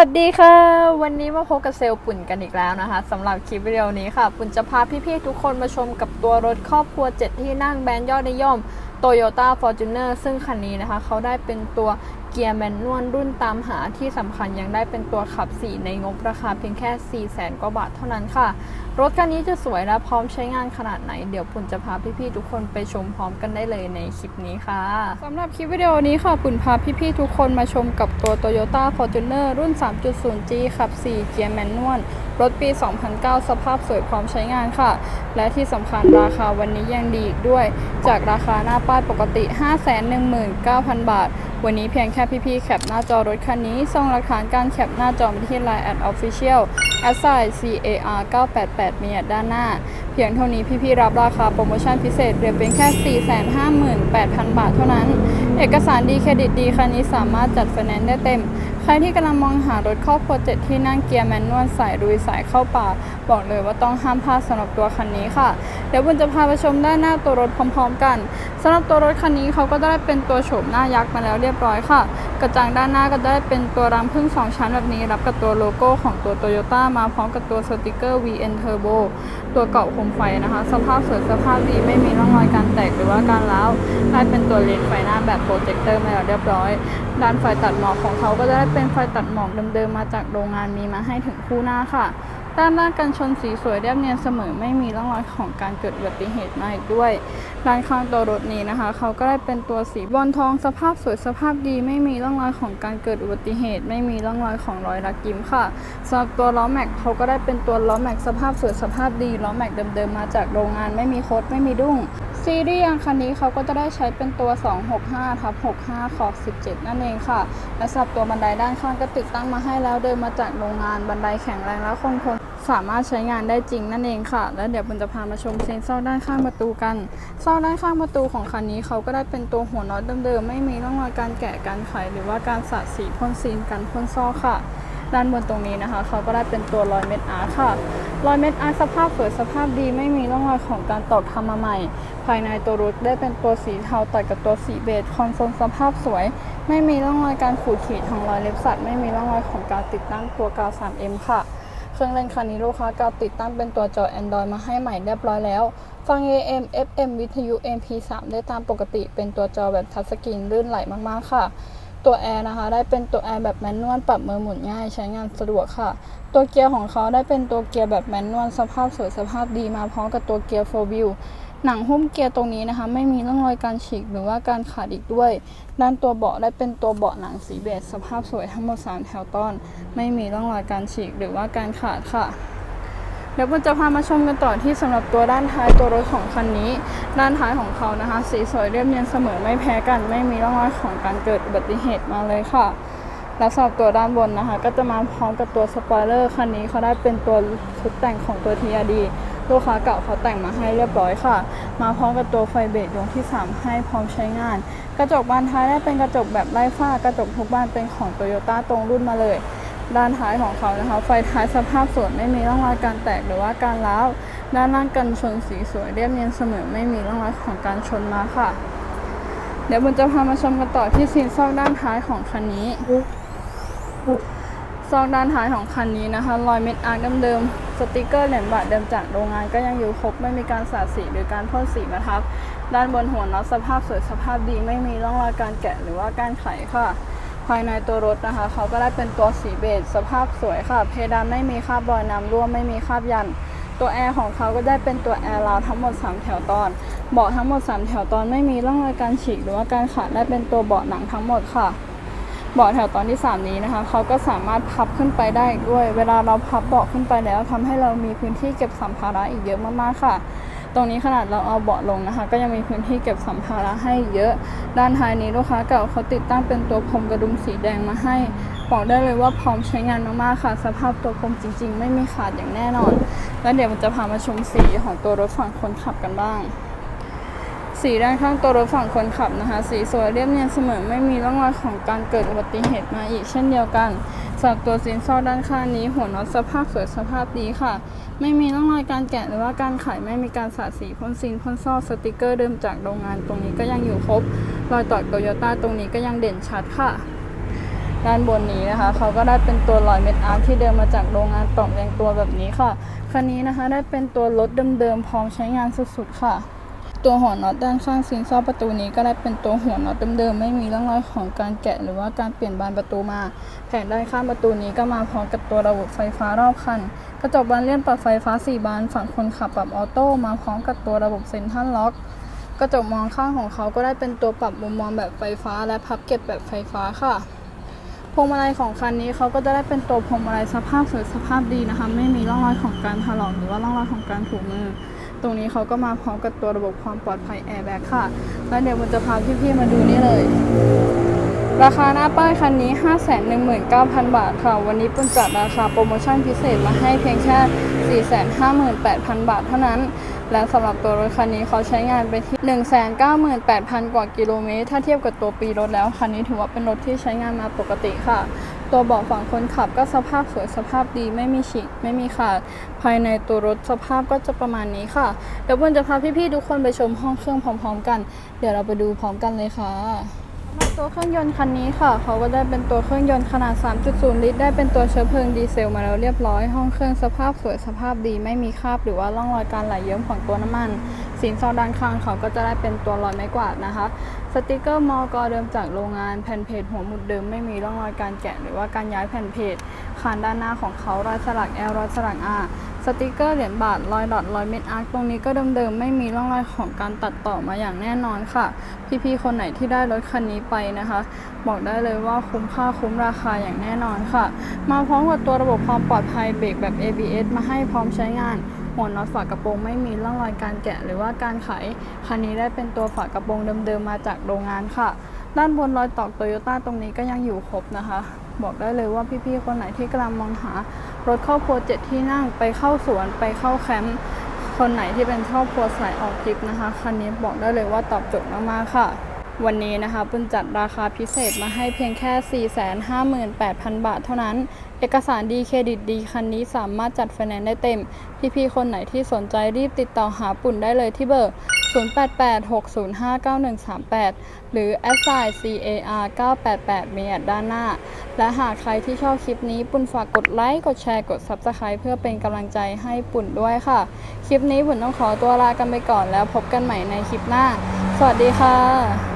วัสดีค่ะ วันนี้มาพบกับเซลล์ปุ่นกันอีกแล้วนะคะสำหรับคลิปวิดีโอนี้ค่ะ ปุ่นจะพาพี่ๆทุกคนมาชมกับตัวรถครอบครัว 7 ที่นั่งแบรนด์ยอดนิยม Toyota Fortuner ซึ่งคันนี้นะคะ เขาได้เป็นตัว เกียร์แมนนวลรุ่นตามหาที่สำคัญยังได้เป็นตัวขับ 4 ในงบราคาเพียงแค่4 0 0 0 0 0 กว่าบาทเท่านั้นค่ะ รถคันนี้จะสวยและพร้อมใช้งานขนาดไหน เดี๋ยวปุ่นจะพาพี่ๆทุกคนไปชมพร้อมกันได้เลยในคลิปนี้ค่ะสำหรับคลิปวิดีโอนี้ค่ะปุ่นพาพี่ๆทุกคนมาชมกับตัว Toyota Fortuner รุ่น 3.0G ขับ 4 เกียร์แมนนวลรถปี 2009 สภาพสวยพร้อมใช้งานค่ะ และที่สำคัญราคาวันนี้ยังดีอีกด้วย จากราคาหน้าป้ายปกติ 519,000 บาท วันนี้เพียงแค่พี่ๆแคปหน้าจอรถคันนี้ส่งหลักฐานการแคปหน้าจอมาที่ Line at Official a s i CAR 988มีด้านหน้า เพียงเท่านี้พี่ๆรับราคาโปรโมชั่นพิเศษเหลือเพียงแค่ 458,000 บาทเท่านั้น เอกสารดีเครดิตดีคันนี้สามารถจัดไฟแนนซ์ได้เต็ม ใครที่กำลังมองหารถครอบครัวเจ็ดที่นั่งเกียร์แมนนวลสายรุยสายเข้าป่า บอกเลยว่าต้องห้ามพลาดสำหรับตัวคันนี้ค่ะ เดี๋ยวบุญจะพาไปชมด้านหน้าตัวรถพร้อมๆ กันสำหรับตัวรถคันนี้เขาก็ได้เป็นตัวโฉมหน้ายักษ์มาแล้วเรียบร้อยค่ะ กระจังด้านหน้าก็ได้เป็นตัวรังพึ่งสองชั้นแบบนี้ รับกับตัวโลโก้ของตัวโตโยต้ามาพร้อมกับตัวสติกเกอร์ VN Turbo ตัวเกาะโคมไฟนะคะ สภาพสวยสภาพดีไม่มีร่องรอยการแตกหรือว่าการร้าวได้เป็นตัวเลนไฟหน้าแบบโปรเจคเตอร์มาแล้วเรียบร้อยด้านไฟตัดหมอกของเขาก็จะได้เป็นไฟตัดหมอกเดิมๆมาจากโรงงานมีมาให้ถึงคู่หน้าค่ะ ด้านหน้ากันชนสีสวยเรียบเนียนเสมอไม่มีร่องรอยของการเกิดอุบัติเหตุมาอีกด้วยด้านข้างตัวรถนี้นะคะ เขาก็ได้เป็นตัวสีบอลทองสภาพสวยสภาพดี ไม่มีร่องรอยของการเกิดอุบัติเหตุ ไม่มีร่องรอยของรอยรักยิ้มค่ะสำหรับตัวล้อแม็กเขาก็ได้เป็นตัวล้อแม็กสภาพสวยสภาพดีล้อแม็กเดิมๆมาจากโรงงานไม่มีโคดไม่มีดุ้งซีรีส์ยางคันนี้เขาก็จะได้ใช้เป็นตัว 265ทับ65 ขอบ 17 นั่นเองค่ะ และสำหรับตัวบันไดด้านข้างก็ติดตั้งมาให้แล้วเดินมาจากโรงงานบันไดแข็งแรงและคงทน สามารถใช้งานได้จริงนั่นเองค่ะ แล้วเดี๋ยวบุญจะพามาชมเซนเซอร์ด้านข้างประตูกันเซอร์ด้านข้างประตูของคันนี้เขาก็ได้เป็นตัวหัวน็อตเดิมๆไม่มีร่องรอยการแกะการไขหรือว่าการสาดสีพ่นซีนกันพ่นซอค่ะ ด้านบนตรงนี้นะคะเขาก็ได้เป็นตัวรอยเม็ดอาร์ค่ะรอยเม็ดอาร์สภาพสวยสภาพดีไม่มีร่องรอยของการตอกทำมาใหม่ ภายในตัวรถได้เป็นตัวสีเทาตัดกับตัวสีเบจคอนโซลสภาพสวย ไม่มีร่องรอยการขูดขีดของรอยเล็บสัตว์ไม่มีร่องรอยของการติดตั้งตัวกาว 3M ค่ะ เครื่องเล่นคันนี้ลูกค้ากาติดตั้งเป็นตัวจอ Android มาให้ใหม่เรียบร้อยแล้ว ฟัง AM FM วิทยุ MP3 ได้ตามปกติเป็นตัวจอแบบทัชสกรีนลื่นไหลมากๆค่ะ ตัวแอร์นะคะ ได้เป็นตัวแอร์แบบแมนนวลปรับมือหมุนง่ายใช้งานสะดวกค่ะ ตัวเกียร์ของเขาได้เป็นตัวเกียร์แบบแมนนวลสภาพสวยสภาพดีมาพร้อมกับตัวเกียร์4 wheel หนังหุ้มเกียร์ตรงนี้นะคะ ไม่มีร่องรอยการฉีกหรือว่าการขาดอีกด้วย ด้านตัวเบาะได้เป็นตัวเบาะหนังสีเบจสภาพสวยทั้งหมด3แถวต้อนไม่มีร่องรอยการฉีกหรือว่าการขาดค่ะเดี๋ยวผมจะพามาชมกันต่อที่สำหรับตัวด้านท้ายตัวรถของคันนี้ ด้านท้ายของเขานะคะ สีสวยเรียบเนียนเสมอไม่แพ้กัน ไม่มีร่องรอยของการเกิดอุบัติเหตุมาเลยค่ะและสำหรับตัวด้านบนนะคะ ก็จะมาพร้อมกับตัวสปอยเลอร์คันนี้เขาได้เป็นตัวชุดแต่งของตัว TRD ลูกค้าเก่าเขาแต่งมาให้เรียบร้อยค่ะ มาพร้อมกับตัวไฟเบรกดวงที่ 3 ให้พร้อมใช้งาน กระจกบานท้ายได้เป็นกระจกแบบไร้ฝ้ากระจกทุกบานเป็นของโตโยต้าตรงรุ่นมาเลย ด้านท้ายของเขานะคะ ไฟท้ายสภาพสวยไม่มีร่องรอยการแตกหรือว่าการร้าวด้านล่างกันชนสีสวยเรียบเนียนเสมอไม่มีร่องรอยของการชนมาค่ะ เดี๋ยวบุญจะพามาชมกันต่อที่ซีนซอกด้านท้ายของคันนี้ ซอกด้านท้ายของคันนี้นะคะ รอยเม็ดอาร์คเดิมๆสติกเกอร์เหรียญบาทเดิมจากโรงงานก็ยังอยู่ครบไม่มีการสาดสีหรือการพ่นสีมาทับ ด้านบนหัวน็อตสภาพสวยสภาพดีไม่มีร่องรอยการแกะหรือว่าการไขค่ะ ภายในตัวรถนะคะ เขาก็ได้เป็นตัวสีเบจสภาพสวยค่ะ เพดานไม่มีคราบรอยน้ำรั่วไม่มีคราบยัน ตัวแอร์ของเขาก็ได้เป็นตัวแอร์ราวทั้งหมด 3 แถวตอนเบาะทั้งหมด 3 แถวตอนไม่มีร่องรอยการฉีกหรือว่าการขาดได้เป็นตัวเบาะหนังทั้งหมดค่ะ เบาะแถวตอนที่ 3 นี้นะคะเขาก็สามารถพับขึ้นไปได้อีกด้วย เวลาเราพับเบาะขึ้นไปแล้วทำให้เรามีพื้นที่เก็บสัมภาระอีกเยอะมากๆค่ะ ตรงนี้ขนาดเราเอาเบาะลงนะคะ ก็ยังมีพื้นที่เก็บสัมภาระให้เยอะ ด้านท้ายนี้ลูกค้าเก่าเขาติดตั้งเป็นตัวพรมกระดุมสีแดงมาให้บอกได้เลยว่าพร้อมใช้งานมากๆค่ะ สภาพตัวพรมจริง ๆ ไม่มีขาดอย่างแน่นอน แล้วเดี๋ยวมันจะพามาชมสีของตัวรถฝั่งคนขับกันบ้าง สีด้านข้างตัวรถฝั่งคนขับนะคะ สีสวยเรียบเนียนเสมอไม่มีร่องรอยของการเกิดอุบัติเหตุมาอีกเช่นเดียวกันสำหรับตัวซีนซอด้านข้างนี้ หัวน็อตสภาพสวยสภาพดีค่ะ ไม่มีร่องรอยการแกะหรือว่าการไขไม่มีการสาดสีพ่นซีนพ่นซอสติกเกอร์เดิมจากโรงงานตรงนี้ก็ยังอยู่ครบรอยต่อโตโยต้าตรงนี้ก็ยังเด่นชัดค่ะด้านบนนี้นะคะเขาก็ได้เป็นตัวลอยเม็ดอาร์คที่เดินมาจากโรงงานปลอมแปลงตัวแบบนี้ค่ะคันนี้นะคะได้เป็นตัวรถเดิมๆพร้อมใช้งานสุดๆค่ะ ตัวหัวน็อตด้านข้างซีนซอกประตูนี้ก็ได้เป็นตัวหัวน็อตเดิมๆไม่มีร่องรอยของการแกะหรือว่าการเปลี่ยนบานประตูมา แผงด้านข้างประตูนี้ก็มาพร้อมกับตัวระบบไฟฟ้ารอบคัน กระจกบานเลื่อนปรับไฟฟ้า 4 บานฝั่งคนขับปรับออโต้มาพร้อมกับตัวระบบเซ็นทรัลล็อกกระจกมองข้างของเขาก็ได้เป็นตัวปรับมุมมองแบบไฟฟ้า และพับเก็บแบบไฟฟ้าค่ะพวงมาลัยของคันนี้เขาก็จะได้เป็นตัวพวงมาลัยสภาพสวยสภาพดีนะคะ ไม่มีร่องรอยของการถลอกหรือว่าร่องรอยของการถูมือ ตรงนี้เขาก็มาพร้อมกับตัวระบบความปลอดภัยแอร์แบ็กค่ะ แล้วเดี๋ยวมันจะพาพี่ๆมาดูนี่เลย ราคาหน้าป้ายคันนี้ 519,000 บาทค่ะ วันนี้ปุ้นจัดราคาโปรโมชั่นพิเศษมาให้เพียงแค่ 458,000 บาทเท่านั้นและสำหรับตัวรถคันนี้เขาใช้งานไปที่ 198,000 กว่ากิโลเมตร ถ้าเทียบกับตัวปีรถแล้ว คันนี้ถือว่าเป็นรถที่ใช้งานมาปกติค่ะ ตัวเบาะฝั่งคนขับก็สภาพสวยสภาพดีไม่มีฉีกไม่มีขาด ภายในตัวรถสภาพก็จะประมาณนี้ค่ะเดี๋ยวปุ้นจะพาพี่ๆทุกคนไปชมห้องเครื่องพร้อม ๆ กัน เดี๋ยวเราไปดูพร้อมกันเลยค่ะตัวเครื่องยนต์คันนี้ค่ะ เขาก็ได้เป็นตัวเครื่องยนต์ขนาด 3.0 ลิตร ได้เป็นตัวเชื้อเพลิงดีเซลมาแล้วเรียบร้อย ห้องเครื่องสภาพสวยสภาพดี ไม่มีคราบหรือว่าร่องรอยการไหลเยิ้มของตัวน้ำมัน สินซอด้านข้างเขาก็จะได้เป็นตัวรอยไม้กวาดนะคะ สติกเกอร์มอกเดิมจากโรงงานแผ่นเพจหัวหมุดเดิมไม่มีร่องรอยการแกะ หรือว่าการย้ายแผ่นเพจคานด้านหน้าของเขารอยสลัก L รอยสลัก R สติกเกอร์เหรียญบาทรอยดอทรอยเม็ดอาร์ตรงนี้ก็เดิมๆไม่มีร่องรอยของการตัดต่อมาอย่างแน่นอนค่ะ พี่ๆคนไหนที่ได้รถคันนี้ไปนะคะ บอกได้เลยว่าคุ้มค่าคุ้มราคาอย่างแน่นอนค่ะ มาพร้อมกับตัวระบบความปลอดภัยเบรกแบบ ABS มาให้พร้อมใช้งาน หัวน็อตฝากระโปรงไม่มีร่องรอยการแกะหรือว่าการไข คันนี้ได้เป็นตัวฝากระโปรงเดิมๆมาจากโรงงานค่ะ ด้านบนรอยตอกโตโยต้าตรงนี้ก็ยังอยู่ครบนะคะ บอกได้เลยว่าพี่ๆคนไหนที่กำลังมองหารถครอบครัวเจ็ดที่นั่งไปเข้าสวนไปเข้าแคมป์คนไหนที่เป็นครอบครัวสายออกทริปนะคะ คันนี้บอกได้เลยว่าตอบโจทย์มากๆค่ะ วันนี้นะคะปุ้นจัดราคาพิเศษมาให้เพียงแค่ 458,000 บาทเท่านั้น เอกสารดีเครดิตดีคันนี้สามารถจัดไฟแนนซ์ได้เต็ม พี่ๆ คนไหนที่สนใจรีบติดต่อหาปุ่นได้เลยที่เบอร์ 0886059138 หรือ s i car 988มีแอดด้านหน้า และหากใครที่ชอบคลิปนี้ปุ่นฝากกดไลค์ กดแชร์ กด Subscribe เพื่อเป็นกำลังใจให้ปุ่นด้วยค่ะ คลิปนี้ปุ่นต้องขอตัวลากันไปก่อนแล้วพบกันใหม่ในคลิปหน้า สวัสดีค่ะ